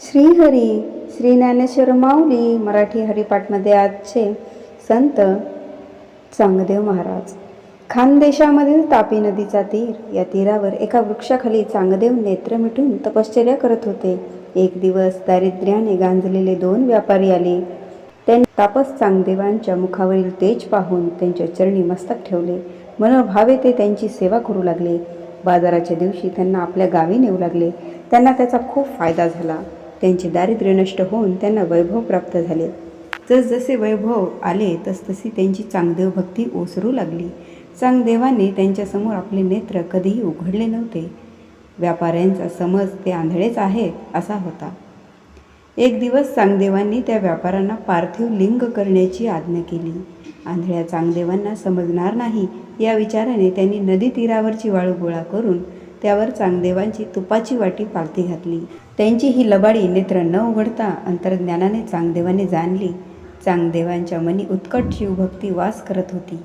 श्रीहरी श्री ज्ञानेश्वर माऊली मराठी हरिपाठमध्ये आजचे संत चांगदेव महाराज. खानदेशामधील तापी नदीचा तीर या तीरावर एका वृक्षाखाली चांगदेव नेत्र मिटून तपश्चर्या करत होते. एक दिवस दारिद्र्याने गांजलेले दोन व्यापारी आले. त्यांनी तापस चांगदेवांच्या मुखावरील तेज पाहून त्यांच्या चरणी मस्तक ठेवले. मनोभावे ते त्यांची सेवा करू लागले. बाजाराच्या दिवशी त्यांना आपल्या गावी नेऊ लागले. त्यांना त्याचा खूप फायदा झाला. त्यांचे दारिद्र्य नष्ट होऊन त्यांना वैभव प्राप्त झाले. जसजसे वैभव आले तसतशी त्यांची चांगदेव भक्ती ओसरू लागली. चांगदेवाने त्यांच्यासमोर आपले नेत्र कधीही उघडले नव्हते. व्यापाऱ्यांचा समज ते आंधळेच आहेत असा होता. एक दिवस चांगदेवांनी त्या व्यापाऱ्यांना पार्थिव लिंग करण्याची आज्ञा केली. आंधळ्या चांगदेवांना समजणार नाही या विचाराने त्यांनी नदी तीरावरची वाळू गोळा करून त्यावर चांगदेवांची तुपाची वाटी पालती घातली. त्यांची ही लबाडी नेत्र न उघडता अंतर्ज्ञानाने चांगदेवाने जाणली. चांगदेवांच्या मनी उत्कट शिवभक्ती वास करत होती.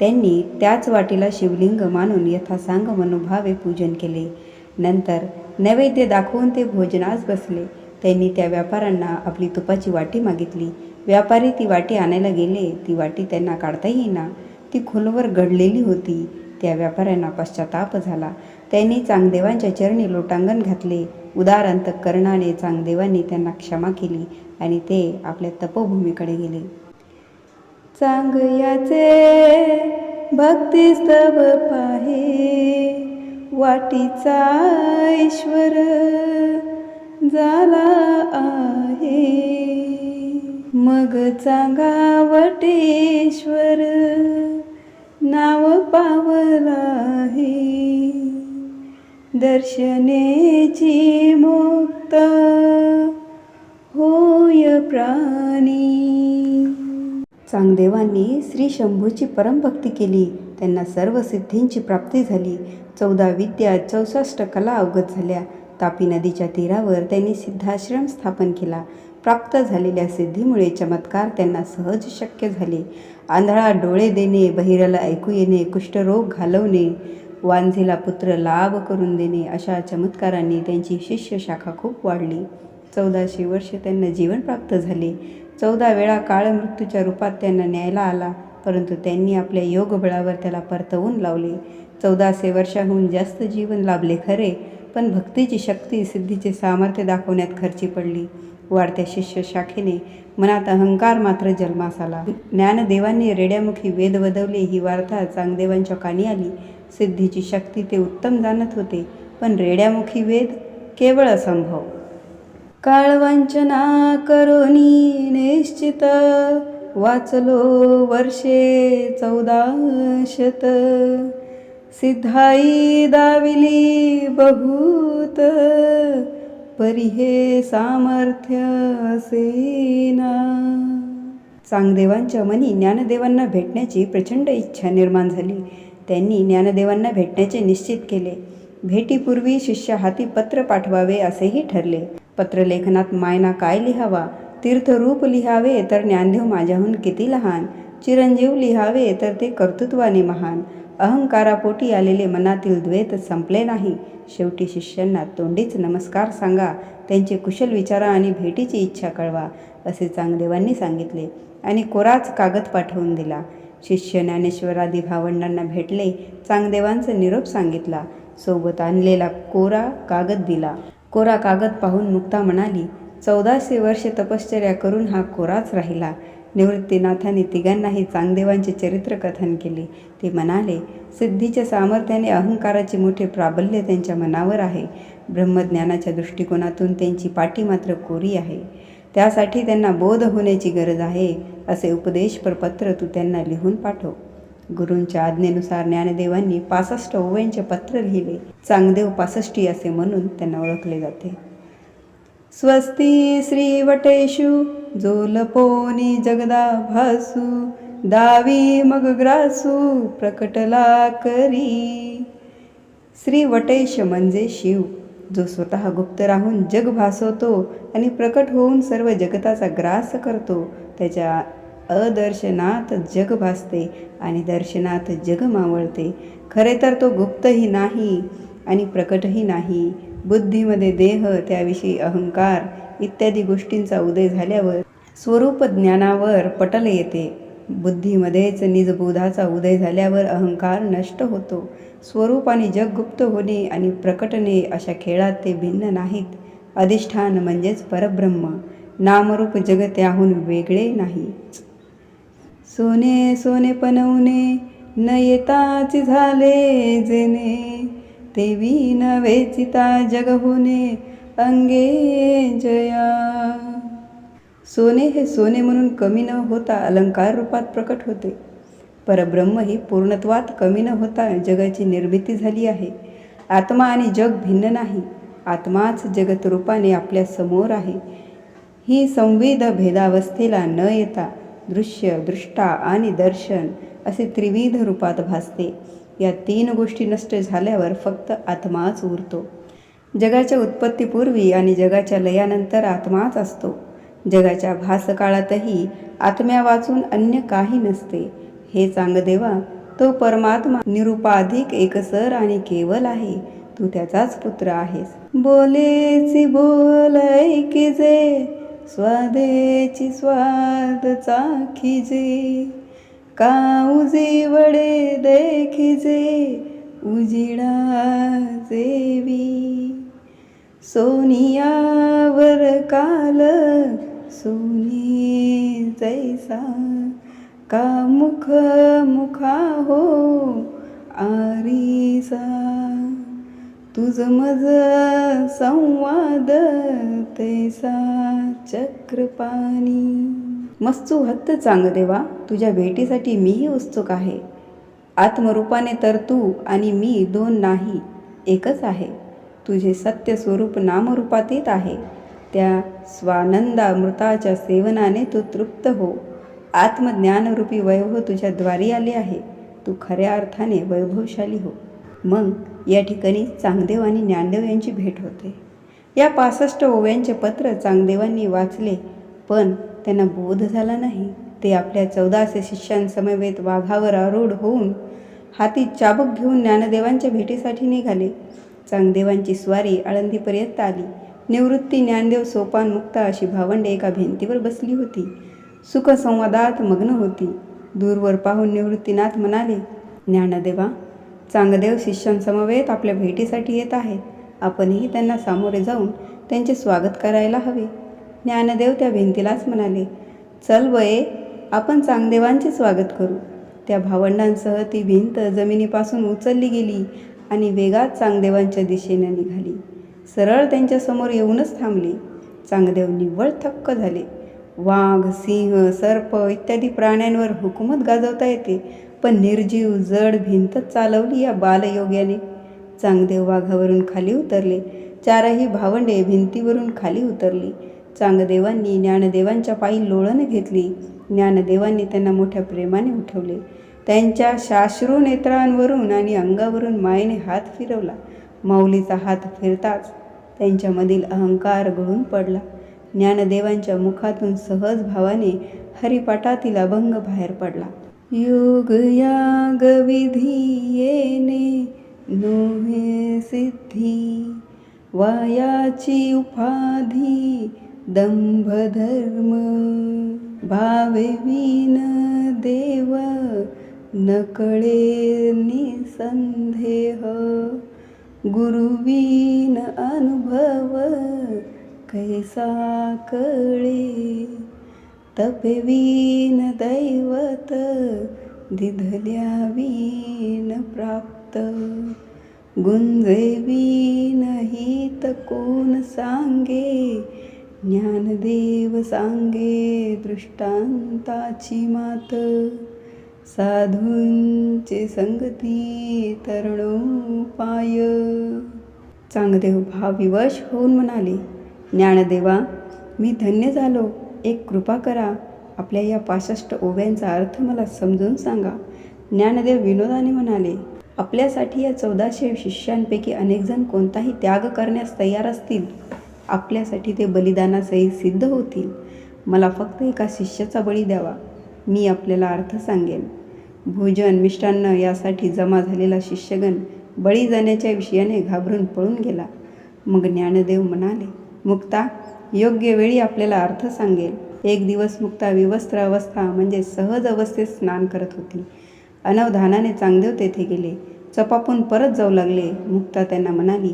त्यांनी त्याच वाटीला शिवलिंग मानून यथासांग मनोभावे पूजन केले. नंतर नैवेद्य दाखवून ते भोजनास बसले. त्यांनी त्या व्यापाऱ्यांना आपली तुपाची वाटी मागितली. व्यापारी ती वाटी आणायला गेले. ती वाटी त्यांना काढता येईना. ती खोलवर घडलेली होती. त्या व्यापाऱ्यांना पश्चाताप झाला. त्यांनी चांगदेवांच्या चरणी लोटांगण घातले. उदारांत कर्णाने चांगदेवांनी त्यांना क्षमा केली आणि ते आपल्या तपोभूमीकडे गेले. चांगयाचे भक्तिस्तव पाहे वाटीचा ईश्वर झाला आहे. मग चांगा वटेश्वर नाव पावला दर्शनेची मुक्त होय प्राणी. चांगदेवांनी श्री शंभूची परमभक्ती केली. त्यांना सर्व सिद्धींची प्राप्ती झाली. चौदा विद्या चौसष्ट कला अवगत झाल्या. तापी नदीच्या तीरावर त्यांनी सिद्धाश्रम स्थापन केला. प्राप्त झालेल्या सिद्धीमुळे चमत्कार त्यांना सहज शक्य झाले. आंधळा डोळे देणे बहिराला ऐकू येणे कुष्ठरोग घालवणे वांझेला पुत्र लाभ करून देणे अशा चमत्कारांनी त्यांची शिष्य शाखा खूप वाढली. चौदाशे वर्ष त्यांना जीवन प्राप्त झाले. चौदा वेळा काळ मृत्यूच्या रूपात त्यांना न्यायला आला परंतु त्यांनी आपल्या योगबळावर त्याला परतवून लावले. चौदाशे वर्षाहून जास्त जीवन लाभले खरे पण भक्तीची शक्ती सिद्धीचे सामर्थ्य दाखवण्यात खर्ची पडली. वाढत्या शिष्य शाखेने मनात अहंकार मात्र जन्मास आला. ज्ञानदेवांनी रेड्यामुखी वेद वदवले ही वार्ता चांगदेवांच्या कानी आली. सिद्धीची शक्ती ते उत्तम जाणत होते पण रेड्यामुखी वेद केवळ असंभव. काळवंचना करोनी निश्चित वाचलो वर्षे चौदा शत. सिद्धाई दाविली बहुत परी हे सामर्थ्य असेना. चांगदेवांच्या मनी ज्ञानदेवांना भेटण्याची प्रचंड इच्छा निर्माण झाली. त्यांनी ज्ञानदेवांना भेटण्याचे निश्चित केले. भेटीपूर्वी शिष्य हाती पत्र पाठवावे असेही ठरले. पत्रलेखनात मायना काय लिहावा? तीर्थरूप लिहावे तर ज्ञानदेव माझ्याहून किती लहान? चिरंजीव लिहावे तर ते कर्तृत्वाने महान. अहंकारापोटी आलेले मनातील द्वैत संपले नाही. शेवटी शिष्यांना तोंडीच नमस्कार सांगा. त्यांचे कुशल विचारा आणि भेटीची इच्छा कळवा असे चांगदेवांनी सांगितले आणि कोराच कागद पाठवून दिला. शिष्य ज्ञानेश्वरादी भावंडांना भेटले चांगदेवांचा निरोप सांगितला सोबत आणलेला कोरा कागद दिला. कोरा कागद पाहून मुक्ता म्हणाली चौदाशे वर्षे तपश्चर्या करून हा कोराच राहिला. निवृत्तीनाथाने तिघांनाही चांगदेवांचे चरित्र कथन केले. ते म्हणाले सिद्धीच्या सामर्थ्याने अहंकाराचे मोठे प्राबल्य त्यांच्या मनावर आहे. ब्रह्मज्ञानाच्या दृष्टिकोनातून त्यांची पाठी मात्र कोरी आहे. त्यासाठी त्यांना बोध होण्याची गरज आहे असे उपदेश प्रपत्र तू त्यांना लिहून पाठव. गुरूंच्या आज्ञेनुसार ज्ञानदेवांनी पासष्ट ओव्यांचे पत्र लिहिले. चांगदेव पासष्टी असे म्हणून त्यांना ओळखले जाते. स्वस्ती श्रीवटेषु जो लपोनी जगदा भासू दावी मग ग्रासू प्रकटला करी. श्री वटेश म्हणजे शिव. जो स्वतः गुप्त राहून जग भासवतो आणि प्रकट होऊन सर्व जगताचा ग्रास करतो त्याच्या अदर्शनात जग भासते आणि दर्शनात जग मावळते. खरे तर तो गुप्तही नाही आणि प्रकटही नाही. बुद्धीमध्ये देह त्याविषयी अहंकार इत्यादी गोष्टींचा उदय झाल्यावर स्वरूप ज्ञानावर पटल येते. बुद्धीमध्येच निजबोधाचा उदय झाल्यावर अहंकार नष्ट होतो. स्वरूप आणि जग गुप्त होणे आणि प्रकटणे अशा खेळात ते भिन्न नाहीत. अधिष्ठान म्हणजेच परब्रह्म. नामरूप जग त्याहून वेगळे नाही. सोने सोने पनवणे न येताच झाले जेणे. तेवी न वेचिता जग होणे अंगे जया. सोने हे सोने म्हणून कमी न होता अलंकार रूपात प्रकट होते. परब्रह्म ही पूर्णत्वात कमी न होता जगाची निर्मिती झाली आहे. आत्मा आणि जग भिन्न नाही. आत्माच जगत रूपाने आपल्यासमोर आहे. ही संविध भेदावस्थेला न येता दृश्य दृष्टा आणि दर्शन असे त्रिविध रूपात भासते. या तीन गोष्टी नष्ट झाल्यावर फक्त आत्माच उरतो. जगाच्या उत्पत्तीपूर्वी आणि जगाच्या लयानंतर आत्माच असतो. जगाच्या भासकाळातही आत्म्या वाचून अन्य काही नसते. हे चांगदेवा तो परमात्मा निरुपाधिक एकसर आणि केवल आहे. तू त्याचाच पुत्र आहेस. बोलेची बोल ऐकिजे स्वादेची स्वाद चाखिजे काऊजे वडे देखिजे उजिडा जेवी. सोनियावर काल सुनी जैसा का मुख मुखा हो आरीसा। तुझ मज संवाद तैसा चक्रपाणी। मस्तू हत्त चांगदेवा तुझ्या भेटीसाठी मीही उत्सुक आहे. आत्मरूपाने तर तू आणि मी दोन नाही एकच आहे. तुझे सत्य स्वरूप नामरूपात येत आहे. त्या स्वानंदामृताच्या सेवनाने तू तृप्त हो. आत्मज्ञानरूपी वैभव तुझ्या द्वारी आले आहे. तू खऱ्या अर्थाने वैभवशाली हो. मग या ठिकाणी चांगदेव आणि ज्ञानदेव यांची भेट होते. या पासष्ट ओव्यांचे पत्र चांगदेवांनी वाचले पण त्यांना बोध झाला नाही. ते आपल्या चौदाशे शिष्यांसमवेत वाघावर आरूढ होऊन हाती चाबूक घेऊन ज्ञानदेवांच्या भेटीसाठी निघाले. चांगदेवांची स्वारी आळंदीपर्यंत आली. निवृत्ती ज्ञानदेव सोपान मुक्ता अशी भावंडे एका भिंतीवर बसली होती. सुखसंवादात मग्न होती. दूरवर पाहून निवृत्तीनाथ म्हणाले ज्ञानदेवा चांगदेव शिष्यांसमवेत आपल्या भेटीसाठी येत आहेत. आपणही त्यांना सामोरे जाऊन त्यांचे स्वागत करायला हवे. ज्ञानदेव त्या भिंतीलाच म्हणाले चल वये आपण चांगदेवांचे स्वागत करू. त्या भावंडांसह ती भिंत जमिनीपासून उचलली गेली आणि वेगात चांगदेवांच्या दिशेने निघाली. सरळ त्यांच्यासमोर येऊनच थांबली. चांगदेव निव्वळ थक्क झाले. वाघ सिंह सर्प इत्यादी प्राण्यांवर हुकूमत गाजवता येते पण निर्जीव जड भिंतच चालवली या बालयोग्याने. चांगदेव वाघावरून खाली उतरले. चारही भावंडे भिंतीवरून खाली उतरली. चांगदेवांनी ज्ञानदेवांच्या पायी लोळण घेतली. ज्ञानदेवांनी त्यांना मोठ्या प्रेमाने उठवले. त्यांच्या शाश्रू नेत्रांवरून आणि अंगावरून मायेने हात फिरवला. माऊलीचा हात फिरताच त्यांच्यामधील अहंकार गळून पडला. ज्ञानदेवांच्या मुखातून सहज भावाने हरिपाठातील अभंग बाहेर पडला. योग याग विधी येणे नोहे सिद्धी वायाची उपाधी दंभ धर्म भावे विन देव नकळे निसंदेह गुरुवीन अनुभव कैसा कळे? तपवीन दैवत दिधल्या वीन प्राप्त. गुंजेवीन हित कोण सांगे? ज्ञानदेव सांगे दृष्टांताची मात. साधूंचे संगती तरुणोपाय. चांगदेव भावविवश होऊन म्हणाले ज्ञानदेवा मी धन्य झालो. एक कृपा करा. आपल्या या पासष्ट ओव्यांचा अर्थ मला समजून सांगा. ज्ञानदेव विनोदाने म्हणाले आपल्यासाठी या चौदाशे शिष्यांपैकी अनेकजण कोणताही त्याग करण्यास तयार असतील? आपल्यासाठी ते बलिदानासहित सिद्ध होतील. मला फक्त एका शिष्याचा बळी द्यावा. मी आपल्याला अर्थ सांगेन. भोजन मिष्टान्न यासाठी जमा झालेला शिष्यगण बळी जाण्याच्या विषयाने घाबरून पळून गेला. मग ज्ञानदेव म्हणाले मुक्ता योग्य वेळी आपल्याला अर्थ सांगेल. एक दिवस मुक्ता विवस्त्र अवस्था म्हणजे सहज अवस्थेत स्नान करत होती. अनवधानाने चांगदेव तेथे गेले. चपापून परत जाऊ लागले. मुक्ता त्यांना म्हणाली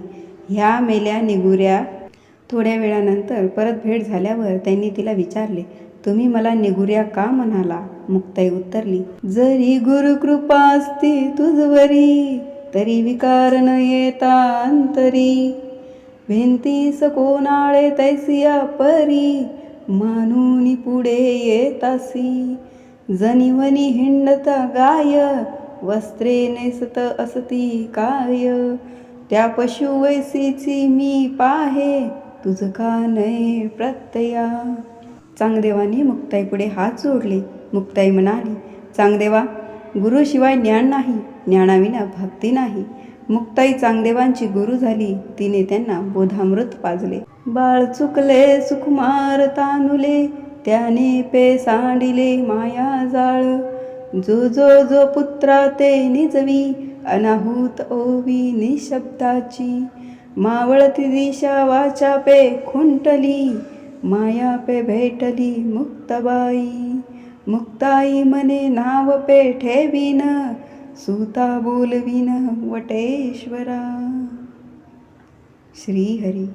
ह्या मेल्या निगुऱ्या थोड्या वेळानंतर परत भेट झाल्यावर त्यांनी तिला विचारले तुम्ही मला निगुऱ्या का म्हणाला? मुक्ताई उत्तरली जरी गुरुकृपा असती तुझवरी तरी विकार न येता अंतरी भिंतीस सकोनाळे तैसिया परी मानूनी पुढे येतासी. जनिवनी हिंडता गाय वस्त्रे नेसत असती काय. त्या पशुवैसीची मी पाहे तुझ का नये प्रत्यया. चांगदेवाने मुक्ताईपुढे हात जोडले. मुक्ताई म्हणाली चांगदेवा गुरुशिवाय ज्ञान नाही ज्ञानाविना भक्ती नाही. मुक्ताई चांगदेवांची गुरु झाली तिने त्यांना बोधामृत पाजले. बाळ चुकले सुकुमार तानुले त्याने पे सांडिले माया जाळ. जो जो जो पुत्रा ते निजवी अनाहूत ओवी निशब्दाची. मावळती दिशा वाचा पे खुंटली माया पे भेटली मुक्तबाई. मुक्ताई मने नाव पेठे विन सुता बोलविन वटेश्वरा श्रीहरी